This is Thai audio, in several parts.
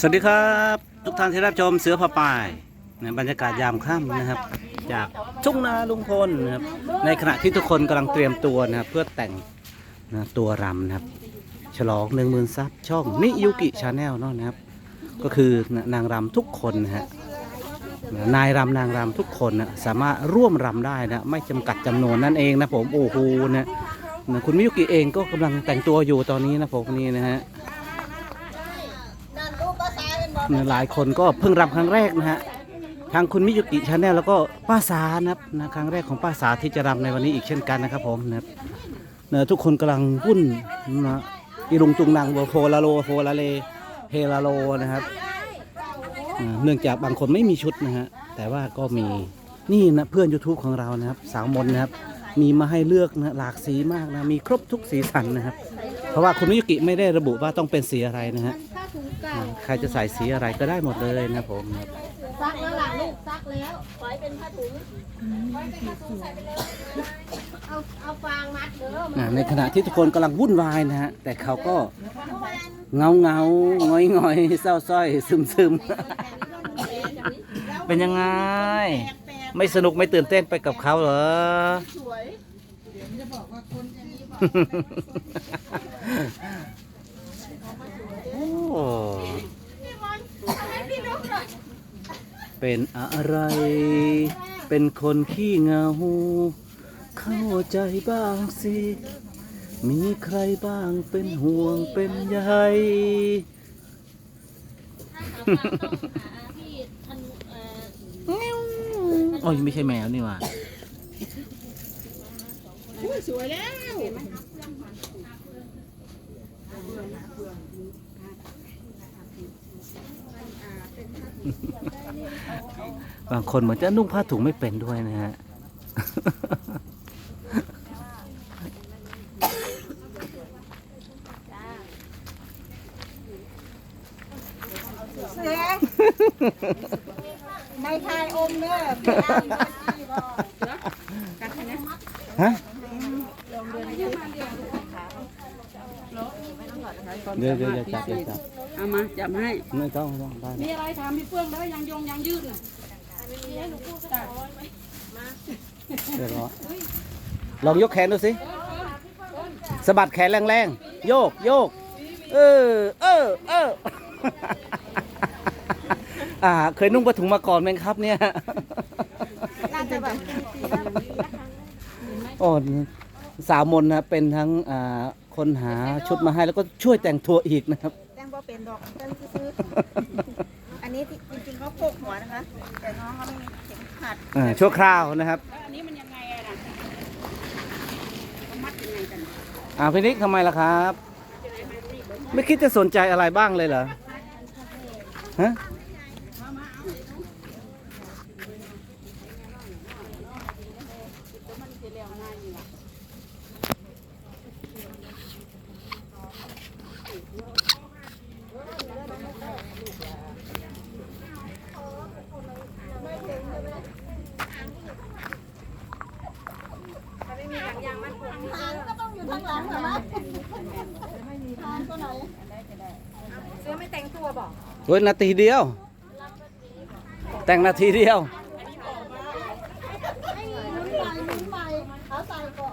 สวัสดีครับ ทุกท่านที่รับชมเสือผ้าป่ายนะบรรยากาศยามค่ำนะครับ จากทุ่งนาลุงพลนะครับในขณะที่ทุกคนกำลังเตรียมตัวนะครับเพื่อแต่งนะตัวรำนะครับ ฉลองหนึ่งหมื่นซับช่องนิยุกิชาแนลเนาะนะครับ ก็คือนางรำทุกคนนะฮะนายรำนางรำทุกคนนะสามารถร่วมรำได้นะไม่จำกัดจำนวนนั่นเองนะผมโอ้โหนะนะคุณมิยุกิเองก็กำลังแต่งตัวอยู่ตอนนี้นะผมนี่นะฮะ หลายคนก็เพิ่งรำครั้งแรกนะฮะทางคุณมิยุกิชาแนลแล้วก็ป้าสานะครับนะครั้งแรกของป้าสาที่จะรำในวันนี้อีกเช่นกันนะครับผมนะครับเนะทุกคนกำลังวุ่นนะอีลุงตุงนางโฟลาโลโฟลาเลเฮลาโลนะครับเนื่องจากบางคนไม่มีชุดนะฮะแต่ว่าก็มีนี่นะเพื่อน YouTube ของเรานะครับ สาวมนนะครับ มีมาให้เลือกนะหลากสีมากนะมีครบทุกสีสันนะครับ เพราะว่าคุณมิยุกิไม่ได้ระบุว่าต้องเป็นสีอะไรนะฮะ ถุงเก่าใครจะใส่สีอะไรก็ได้หมดเลยนะผมครับซักแล้วล่ะลูกซักแล้วขอให้เป็นผ้าถุงเอาเอาฟางมัดเด้อมันอ่าในขณะที่ทุกคนกำลังวุ่นวายนะฮะแต่เขาก็เงาเงาๆงอยงอยๆเศร้าสร้อยซึมซึมๆเป็นยังไง ไม่สนุกไม่ตื่นเต้นไปกับเขาเหรอ โอ้ เป็นอะไร เป็นคนขี้เหงา เข้าใจบ้างสิ มีใครบ้างเป็นห่วงเป็นใยโอ้ยไม่ใช่แมวนี่หว่าสวยแล้ว บางคนเหมือนจะนุ่งผ้าถุงไม่เป็นด้วยนะฮะ เสียงในทายอมเด้อฮะเดี๋ยวเดี๋ยวเดี๋ยวจับเดี๋ยวจับเอามาจับให้ไม่ต้องไม่ต้องได้ มีอะไรถามพี่เฟื่องได้ยังยงยังยืดน่ะ เดี๋ยวรอลองยกแขนดูสิสะบัดแขนแรงๆ โยกโยก เออ เออ เออ อ่า เคยนุ่งผ้าถุงมาก่อนไหมครับเนี่ย น่าจะแบบโอ้สาวมนนะเป็นทั้งอ่าคนหาชุดมาให้แล้วก็ช่วยแต่งตัวอีกนะครับแจ้งว่าเป็นดอกเต้นซื้อๆอั นนี้ที่จริงๆเขาโปกหัวนะคะ แต่น้องเขาไม่มีเข็มขัดอ่าชั่วคราวนะครับแล้วอันนี้มันยังไงอะน่ะเขามัดยังไงกันอ่าพี่นิกทำไมล่ะครับไม่คิดจะสนใจอะไรบ้างเลยเหรอฮะทางก็ต้องอยู่ทาง หลังเหรอวะทางตัวไหนเสื้อไม่แต่งตัวบอกเฮ้ยนาทีเดียว แต่งนาทีเดียวไม่มีหมุนใหม่หมุนใหม่เขาใส่เกาะ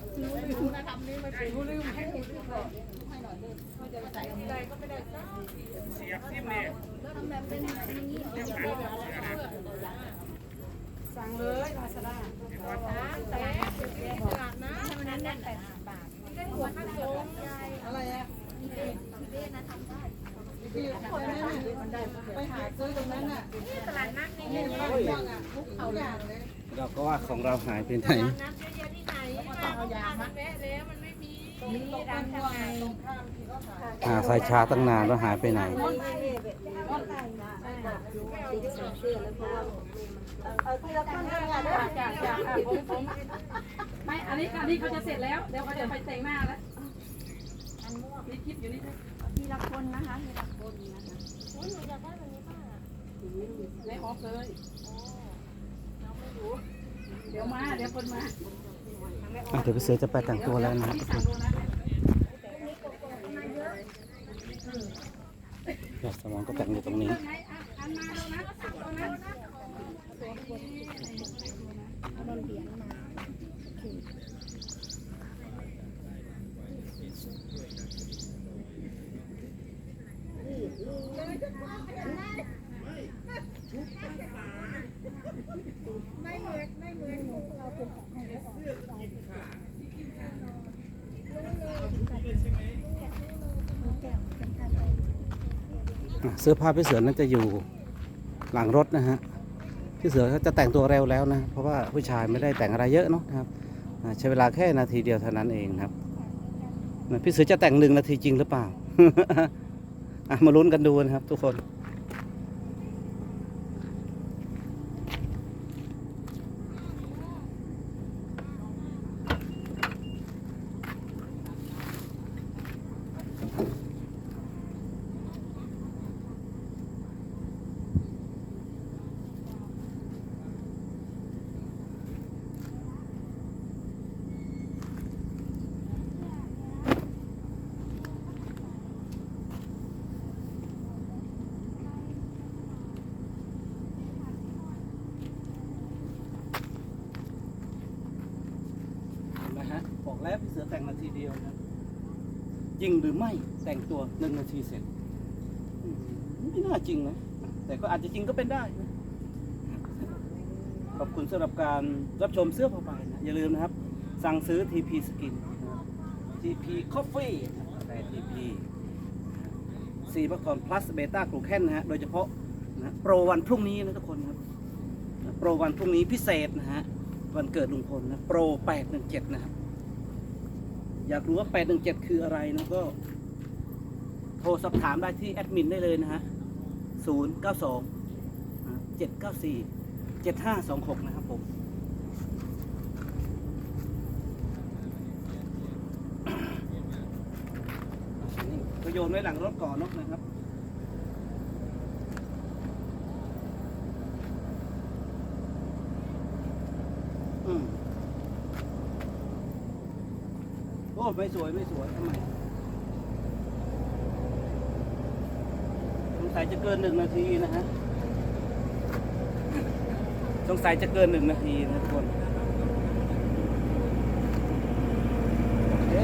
ยตัวไปไหนลองลุกมาที่เกาะตัวไหนมุนไปที่เกาะเลยอันนี้ผมรู้อยู่ไหนอันนี้ผมรู้อยู่ตรงนี้สั่งเลยลาซาด้ไปหาซื้อตรงนั้นน่ะเเอาอย่างเลยเราก็ว่าของเราหายไปไหน มัดมีร้านทำไงตรงข้ามที่เขาขายหาสายชาร์จตั้งนานแล้วหายไปไหน เอาที่เราตั้งงานด้วยจ้าจ้าค่ะผมผมไม่อันนี้อันนี้เขาจะเสร็จแล้วเดี๋ยวเขาจะไปแต่งหน้าแล้วนี่คลิปอยู่นี่ด้วยทีละคนนะคะทีละคนนะคะในออฟเลยเดี๋ยวมาเดี๋ยวคนมา อะเดี๋ยวพี่เสือจะไปแต่งตัวแล้วนะครับทุกคนยอดสมองก็แต่งอยู่ตรงนี้ อันมาดูนะตัวนั้น อะ เสื้อผ้าพี่เสือนั้นจะอยู่หลังรถนะฮะพี่เสือเขาจะแต่งตัวเร็วแล้วนะเพราะว่าผู้ชายไม่ได้แต่งอะไรเยอะเนาะครับใช้เวลาแค่นาทีเดียวเท่านั้นเองครับพี่เสือจะแต่งหนึ่งนาทีจริงหรือเปล่ามาลุ้นกันดูนะครับทุกคน บอกแล้วพี่เสือแต่งนาทีเดียวนะจริงหรือไม่แต่งตัวหนึ่งนาทีเสร็จไม่น่าจริงนะแต่ก็อาจจะจริงก็เป็นได้นะขอบคุณสำหรับการรับชมเสื้อผ้าใบนะอย่าลืมนะครับ สั่งซื้อ TP Skin TP Coffee แต่ TP ซีบัคทอน plus เบต้ากลูแคนนะฮะ โดยเฉพาะนะโปรวันพรุ่งนี้นะทุกคนครับ โปรวันพรุ่งนี้พิเศษนะฮะ วันเกิดลุงพลนะ โปร 817 นะครับ อยากรู้ว่า 817 คืออะไรนะก็ โทรสอบถามได้ที่แอดมินได้เลยนะฮะ 092 794 7526 นะครับผมก็โยนไว้หลังรถก่อนนอะนะครับ อืมโอ้ ไม่สวยไม่สวยทำไมสงสัยจะเกินหนึ่งนาทีนะฮะสงสัยจะเกินหนึ่งนาทีนะทุกคนโอเค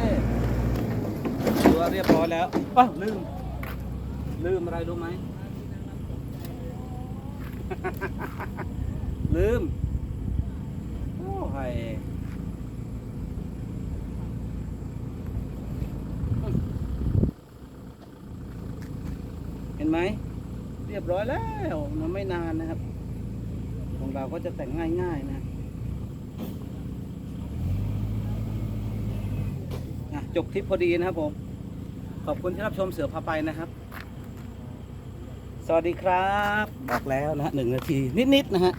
ตัวเรียบร้อยแล้วอ้าวลืม ลืมอะไรรู้ไหม ลืม โอ้ย ห็นไหมเรียบร้อยแล้วมันไม่นานนะครับ ของเราก็จะแต่งง่ายๆนะอะจบทริปพอดีนะครับผม ขอบคุณที่รับชมเสือพาไปนะครับ สวัสดีครับ บอกแล้วนะฮะหนึ่งนาทีนิดๆนะฮะ